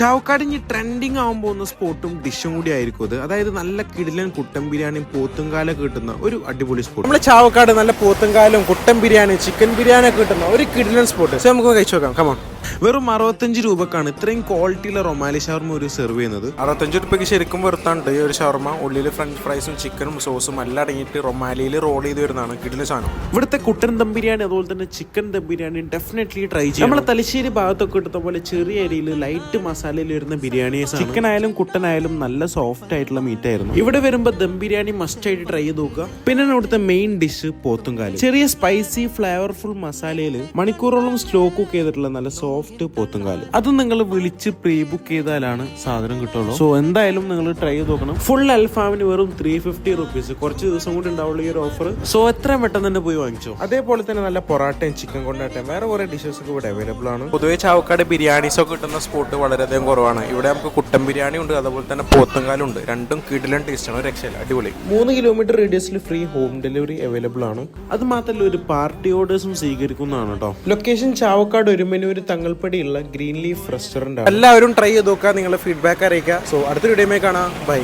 ചാവക്കാട് ഇനി ട്രെൻഡിങ് ആവാൻ പോകുന്ന സ്പോട്ടും ഡിഷും കൂടി ആയിരിക്കും അത്. അതായത് നല്ല കിടിലൻ കുട്ടൻ ബിരിയാണിയും പോത്തുംകാലം കിട്ടുന്ന ഒരു അടിപൊളി സ്പോട്ട് നമ്മൾ ചാവക്കാട് നല്ല പോത്തുംകാലും കുട്ടൻ ബിരിയാണി ചിക്കൻ ബിരിയാണി കിട്ടുന്ന ഒരു കിടിലൻ സ്പോട്ട് നമുക്ക് കഴിച്ചു നോക്കാം. കമോൺ വെറും അറുപത്തഞ്ച് രൂപക്കാണ്. ഇത്രയും ക്വാളിറ്റിയിലെ റൊമാലി ഷവർമ ഒരു സെർവ് ചെയ്യുന്നത്. അറുപത്തഞ്ച് രൂപയ്ക്ക് ശരിക്കും വെറുത്താണ്ട് ഈ ഒരു ഷവർമ ഉള്ളിൽ ഫ്രഞ്ച് ഫ്രൈസും ചിക്കനും സോസും എല്ലാം അടങ്ങിയിട്ട് റൊമാലിയിൽ റോൾ ചെയ്ത് വരുന്നതാണ് കിടിലൻ സാധനം. ഇവിടുത്തെ കുട്ടൻ ദം ബിരിയാണി അതുപോലെ തന്നെ chicken dum biryani definitely try ചെയ്യും. നമ്മളെ തലശ്ശേരി ഭാഗത്തൊക്കെ എടുത്ത പോലെ ചെറിയ അരിയിൽ ലൈറ്റ് മസാലയിൽ വരുന്ന ബിരിയാണീസ് ചിക്കൻ ആയാലും കുട്ടൻ ആയാലും നല്ല സോഫ്റ്റ് ആയിട്ടുള്ള മീറ്റ് ആയിരുന്നു. ഇവിടെ വരുമ്പോൾ ദം ബിരിയാണി മസ്റ്റ് ആയിട്ട് ട്രൈ ചെയ്ത് നോക്കുക. പിന്നെ ഇവിടുത്തെ മെയിൻ ഡിഷ് പോത്തും പോത്തുംകാൽ. ചെറിയ സ്പൈസി ഫ്ലേവർഫുൾ മസാലയിൽ മണിക്കൂറോളം സ്ലോ കുക്ക് ചെയ്തിട്ടുള്ള നല്ല സോഫ്റ്റ് പോത്തുംകാൽ അത് നിങ്ങൾ വിളിച്ച് പ്രീ ബുക്ക് ചെയ്താലാണ് സാധനം കിട്ടുള്ളൂ. സോ എന്തായാലും നിങ്ങൾ ട്രൈ ചെയ്ത് നോക്കണം. ഫുൾ അൽഫാമിന് വെറും ത്രീ ഫിഫ്റ്റി റുപ്പീസ് കുറച്ച് ദിവസം കൂടി ഉണ്ടാവുള്ള ഈ ഒരു ഓഫർ സോ എത്രയും പെട്ടെന്ന് തന്നെ പോയി വാങ്ങിച്ചു? അതേപോലെ തന്നെ നല്ല പൊറാട്ടയും ചിക്കൻ കൊണ്ടാട്ടയും വേറെ കുറെ ഡിഷസ് ഒക്കെ ഇവിടെ അവൈലബിൾ ആണ്. പൊതുവെ ചാവക്കാട് ബിരിയാണീസ് ഒക്കെ കിട്ടുന്ന സ്പോട്ട് വളരെയധികം കുറവാണ്. ഇവിടെ നമുക്ക് കുട്ടൻ ബിരിയാണി ഉണ്ട് അതുപോലെ തന്നെ പോത്തുംകാലും ഉണ്ട്. രണ്ടും കിടിലൻ ടേസ്റ്റ് ആണ്. രക്ഷയില്ല. അടിപൊളി. മൂന്ന് കിലോമീറ്റർ റേഡിയസിൽ ഫ്രീ ഹോം ഡെലിവറി അവൈലബിൾ ആണ്. അത് മാത്രമല്ല ഒരു പാർട്ടി ഓർഡേഴ്സും സ്വീകരിക്കുന്നതാണ് കേട്ടോ ലൊക്കേഷൻ ചാവക്കാട് ഒരുമനൂര് തങ്ങൾപ്പടിയുള്ള ഗ്രീൻ ലീഫ് റെസ്റ്റോറന്റ് എല്ലാവരും ട്രൈ ചെയ്ത് നോക്കുക നിങ്ങളുടെ ഫീഡ്ബാക്ക് അറിയിക്കുക. സോ അടുത്തൊരു വീഡിയോ കാണാം. ബൈ